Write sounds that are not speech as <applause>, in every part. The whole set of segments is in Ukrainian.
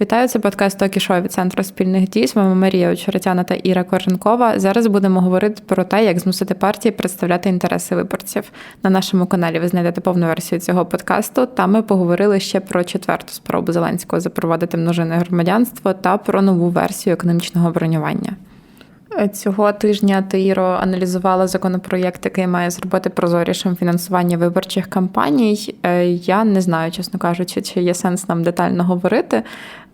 Вітаю, це подкаст «Токі Шоу» від центру спільних дій. З вами Марія Очеретяна та Іра Коренкова. Зараз будемо говорити про те, як змусити партії представляти інтереси виборців. На нашому каналі ви знайдете повну версію цього подкасту. Та ми поговорили ще про четверту спробу Зеленського запровадити множине громадянство та про нову версію економічного бронювання. Цього тижня Таїро аналізувала законопроєкт, який має зробити прозорішим фінансування виборчих кампаній. Е, Я не знаю, чесно кажучи, чи є сенс нам детально говорити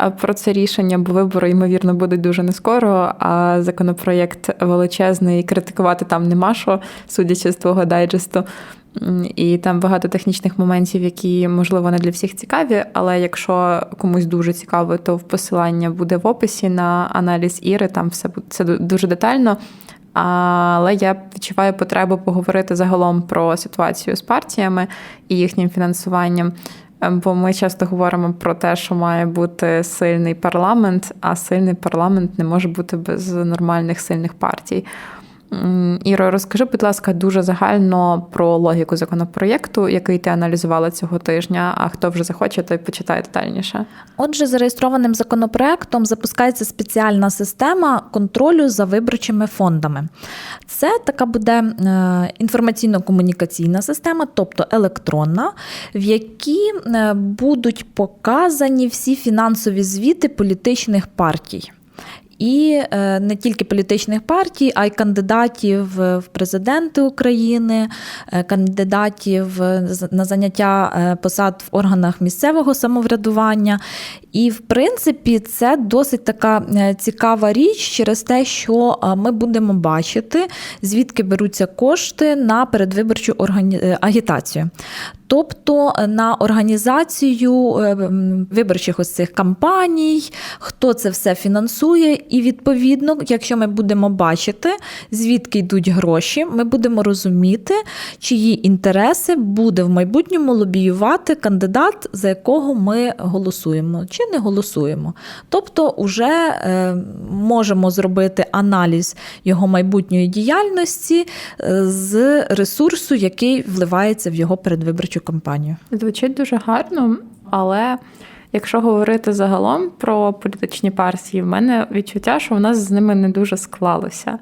е, про це рішення, бо вибори, ймовірно, будуть дуже не скоро. А законопроєкт величезний, критикувати там нема що, судячи з твого дайджесту. І там багато технічних моментів, які, можливо, не для всіх цікаві, але якщо комусь дуже цікаво, то в посилання буде в описі на аналіз Іри, там все це дуже детально. Але я відчуваю потребу поговорити загалом про ситуацію з партіями і їхнім фінансуванням. Ем, Бо ми часто говоримо про те, що має бути сильний парламент, а сильний парламент не може бути без нормальних сильних партій. Іро, розкажи, будь ласка, дуже загально про логіку законопроєкту, який ти аналізувала цього тижня. А хто вже захоче, той почитає детальніше. Отже, зареєстрованим законопроектом запускається спеціальна система контролю за виборчими фондами. Це така буде е, інформаційно-комунікаційна система, тобто електронна, в якій е, будуть показані всі фінансові звіти політичних партій. І е, не тільки політичних партій, а й кандидатів в президенти України, е, кандидатів на заняття е, посад в органах місцевого самоврядування. І, в принципі, це досить така е, цікава річ через те, що е, ми будемо бачити, звідки беруться кошти на передвиборчу е, агітацію. Тобто на організацію е, виборчих ось цих кампаній, хто це все фінансує, і відповідно, якщо ми будемо бачити, звідки йдуть гроші, ми будемо розуміти, чиї інтереси буде в майбутньому лобіювати кандидат, за якого ми голосуємо чи не голосуємо. Тобто, вже е, можемо зробити аналіз його майбутньої діяльності е, з ресурсу, який вливається в його передвиборчу кампанію. Звучить дуже гарно, але якщо говорити загалом про політичні партії, в мене відчуття, що в нас з ними не дуже склалося.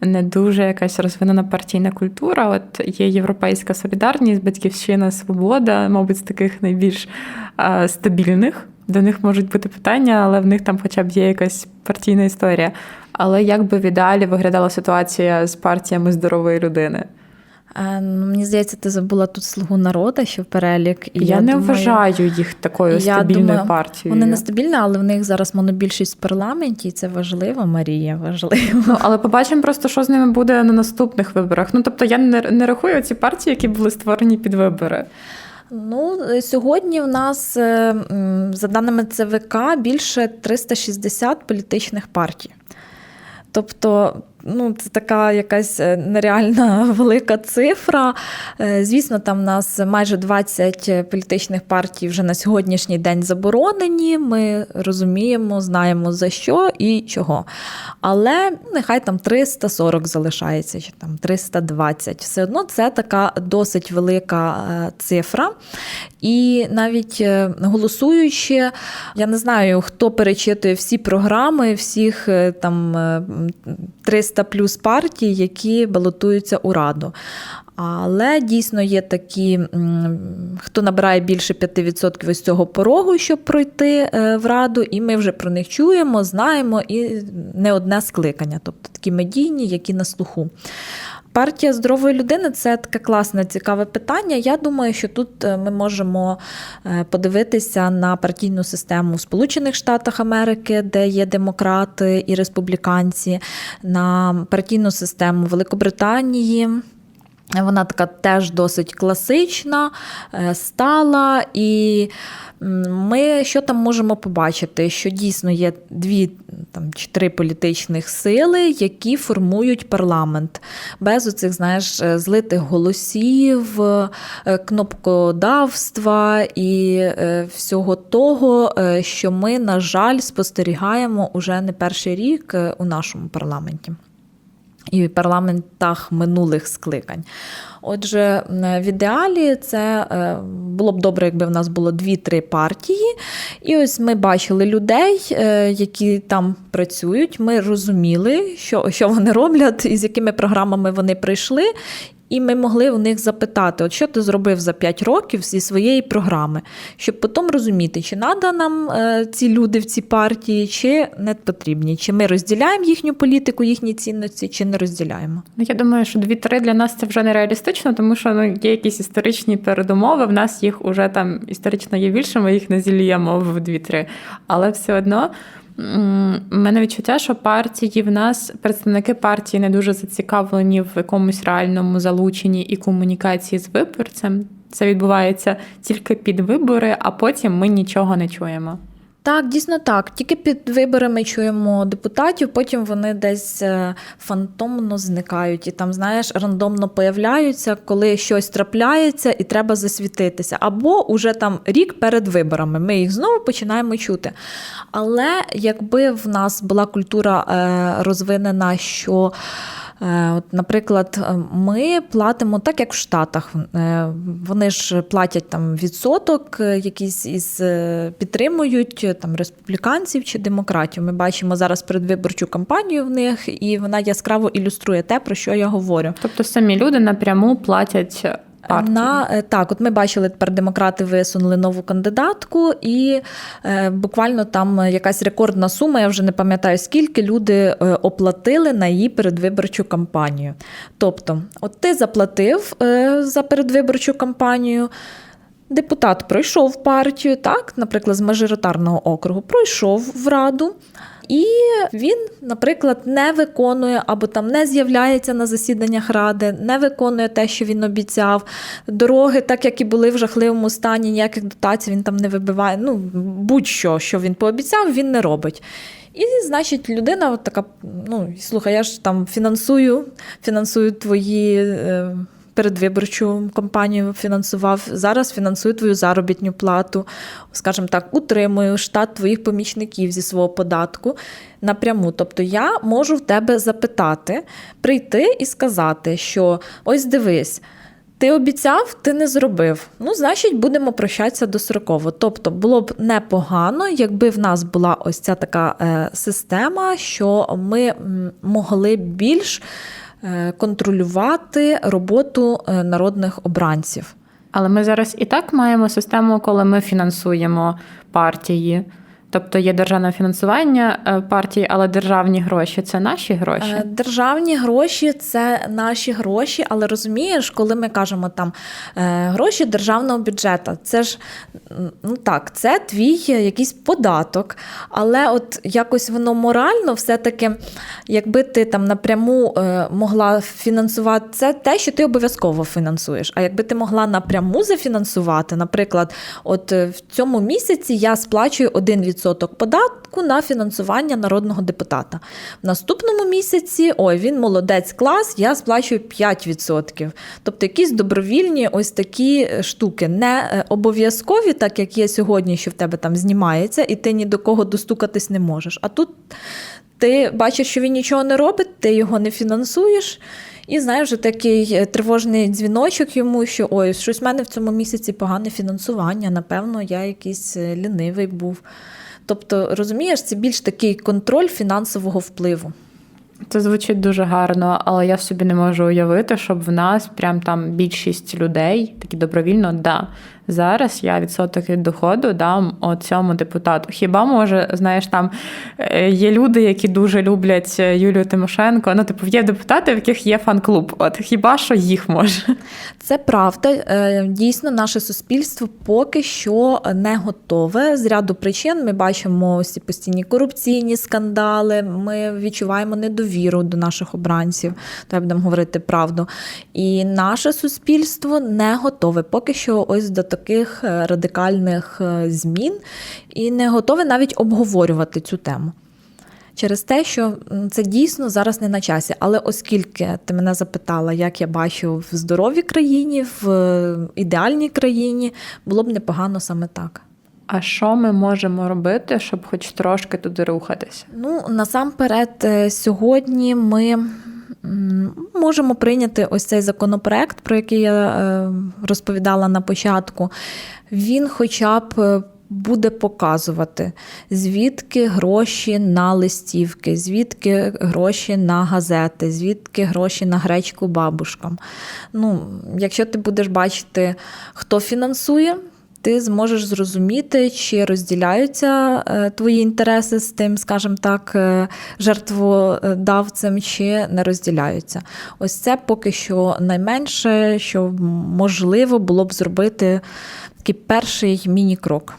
Не дуже якась розвинена партійна культура. От є європейська солідарність, батьківщина, свобода, мабуть, з таких найбільш е, стабільних. До них можуть бути питання, але в них там хоча б є якась партійна історія. Але як би в ідеалі виглядала ситуація з партіями здорової людини? Е, ну, Мені здається, ти забула тут слугу народу, що в перелік. І я, я не думаю, вважаю їх такою я стабільною думаю, партією. Вони не стабільні, але в них зараз монобільшість в парламенті, і це важливо, Марія, важливо. Ну, але побачимо просто, що з ними буде на наступних виборах. Ну тобто я не, не рахую ці партії, які були створені під вибори. Ну, сьогодні в нас, е, за даними ЦВК, більше 360 політичних партій. Тобто, ну, це така якась е, нереальна <laughs> велика цифра. Е, Звісно, там в нас майже 20 політичних партій вже на сьогоднішній день заборонені. Ми розуміємо, знаємо за що і чого. Але нехай там 340 залишається, чи там 320. Все одно це така досить велика е, цифра. І навіть е, голосуючи, я не знаю, хто перечитує всі програми, всіх е, там е, 300 плюс партій, які балотуються у Раду. Але дійсно є такі, хто набирає більше 5% із цього порогу, щоб пройти е, в Раду, і ми вже про них чуємо, знаємо, і не одне скликання, тобто такі медійні, які на слуху. Партія здорової людини це таке класне, цікаве питання. Я думаю, що тут е, ми можемо е, подивитися на партійну систему в Сполучених Штатах Америки, де є демократи і республіканці, на партійну систему Великобританії. Вона така теж досить класична, е, стала. І ми що там можемо побачити? Що дійсно є дві там, чи три політичних сили, які формують парламент. Без оцих, знаєш, е, злитих голосів, е, кнопкодавства і всього того, що ми, на жаль, спостерігаємо уже не перший рік у нашому парламенті і парламентах минулих скликань. Отже, в ідеалі це е, було б добре, якби в нас було дві-три партії. І ось ми бачили людей, е, які там працюють. Ми розуміли, що, що вони роблять і з якими програмами вони прийшли. І ми могли у них запитати, от що ти зробив за 5 років зі своєї програми, щоб потім розуміти, чи треба нам е, ці люди в цій партії, чи не потрібні, чи ми розділяємо їхню політику, їхні цінності, чи не розділяємо. Ну, я думаю, що дві-три для нас це вже нереалістично, тому що ну, є якісь історичні передумови. В нас їх уже там історично є більше, ми їх не зіліємо в дві-три. Але все одно в мене відчуття, що партії в нас, представники партії не дуже зацікавлені в якомусь реальному залученні і комунікації з виборцем. Це відбувається тільки під вибори, а потім ми нічого не чуємо. Так, дійсно так. Тільки під вибори ми чуємо депутатів, потім вони десь е, фантомно зникають і там, знаєш, рандомно появляються, коли щось трапляється і треба засвітитися. Або уже там рік перед виборами ми їх знову починаємо чути. Але якби в нас була культура е, розвинена, що От, наприклад, е, ми платимо так, як в Штатах. Е, Вони ж платять там відсоток, якісь із е, підтримують е, там республіканців чи демократів. Ми бачимо зараз передвиборчу кампанію в них, і вона яскраво ілюструє те, про що я говорю. Тобто самі люди напряму платять партії. На е, так, от ми бачили тепер демократи висунули нову кандидатку, і е, буквально там якась рекордна сума, я вже не пам'ятаю скільки люди е, оплатили на її передвиборчу кампанію. Тобто, от ти заплатив е, за передвиборчу кампанію. Депутат пройшов партію, так, наприклад, з мажоритарного округу, пройшов в раду, і він, наприклад, не виконує або там не з'являється на засіданнях ради, не виконує те, що він обіцяв. Dороги, так як і були в жахливому стані, ніяких дотацій він там не вибиває. Ну, будь-що, що він пообіцяв, він не робить. І, значить, людина от така: ну, слухай, я ж там фінансую, фінансую твої. Е, передвиборчу кампанію фінансував, зараз фінансую твою заробітну плату, скажімо так, утримую штат твоїх помічників зі свого податку напряму. Тобто я можу в тебе запитати, прийти і сказати, що ось дивись. Ти обіцяв, ти не зробив. Ну, значить, будемо прощатися достроково. Тобто, було б непогано, якби в нас була ось ця така е, система, що ми могли більш контролювати роботу е, народних обранців. Але ми зараз і так маємо систему, коли ми фінансуємо партії. Тобто є державне фінансування е, партії, але державні гроші це наші гроші. Е, Державні гроші це наші гроші, але розумієш, коли ми кажемо там е, гроші державного бюджету, це ж ну так, це твій якийсь податок, але от якось воно морально все-таки, якби ти там напряму могла фінансувати це те, що ти обов'язково фінансуєш. А якби ти могла напряму зафінансувати, наприклад, от в цьому місяці я сплачую 1% податку на фінансування народного депутата. В наступному місяці, ой, він молодець клас, я сплачую 5%. Тобто якісь добровільні ось такі е, штуки, не е, обов'язкові, так як є сьогодні, що в тебе там знімається, і ти ні до кого достукатись не можеш. А тут ти бачиш, що він нічого не робить, ти його не фінансуєш. І знаєш, вже такий е, тривожний дзвіночок йому, що ой, щось в мене в цьому місяці погане фінансування. Напевно, я якийсь лінивий був. Тобто, розумієш, це більш такий контроль фінансового впливу. Це звучить дуже гарно, але я собі не можу уявити, щоб в нас прям там більшість людей такі добровільно да. Зараз я відсоток від доходу дам цьому депутату. Хіба може, знаєш, там е, є люди, які дуже люблять е, Юлію Тимошенко. Ну, типу, є депутати, в яких є фан-клуб. От хіба що їх може? Це правда. Е, Дійсно, наше суспільство поки що не готове. З ряду причин ми бачимо ці постійні корупційні скандали. Ми відчуваємо недовіру до наших обранців. Треба будемо говорити правду. І наше суспільство не готове поки що ось до таких е, радикальних е, змін і не готове навіть обговорювати цю тему. Через те, що це дійсно зараз не на часі. Але оскільки ти мене запитала, як я бачу в здоровій країні, в е, ідеальній країні, було б непогано саме так. А що ми можемо робити, щоб хоч трошки туди рухатися? Ну, насамперед, сьогодні ми можемо прийняти ось цей законопроект, про який я е, розповідала на початку. Він хоча б е, буде показувати, звідки гроші на листівки, звідки гроші на газети, звідки гроші на гречку бабушкам. Ну, якщо ти будеш бачити, хто фінансує, ти зможеш зрозуміти, чи розділяються е, твої інтереси з тим, скажімо так, е, жертводавцем, чи не розділяються. Ось це поки що найменше, що можливо було б зробити такий перший міні-крок.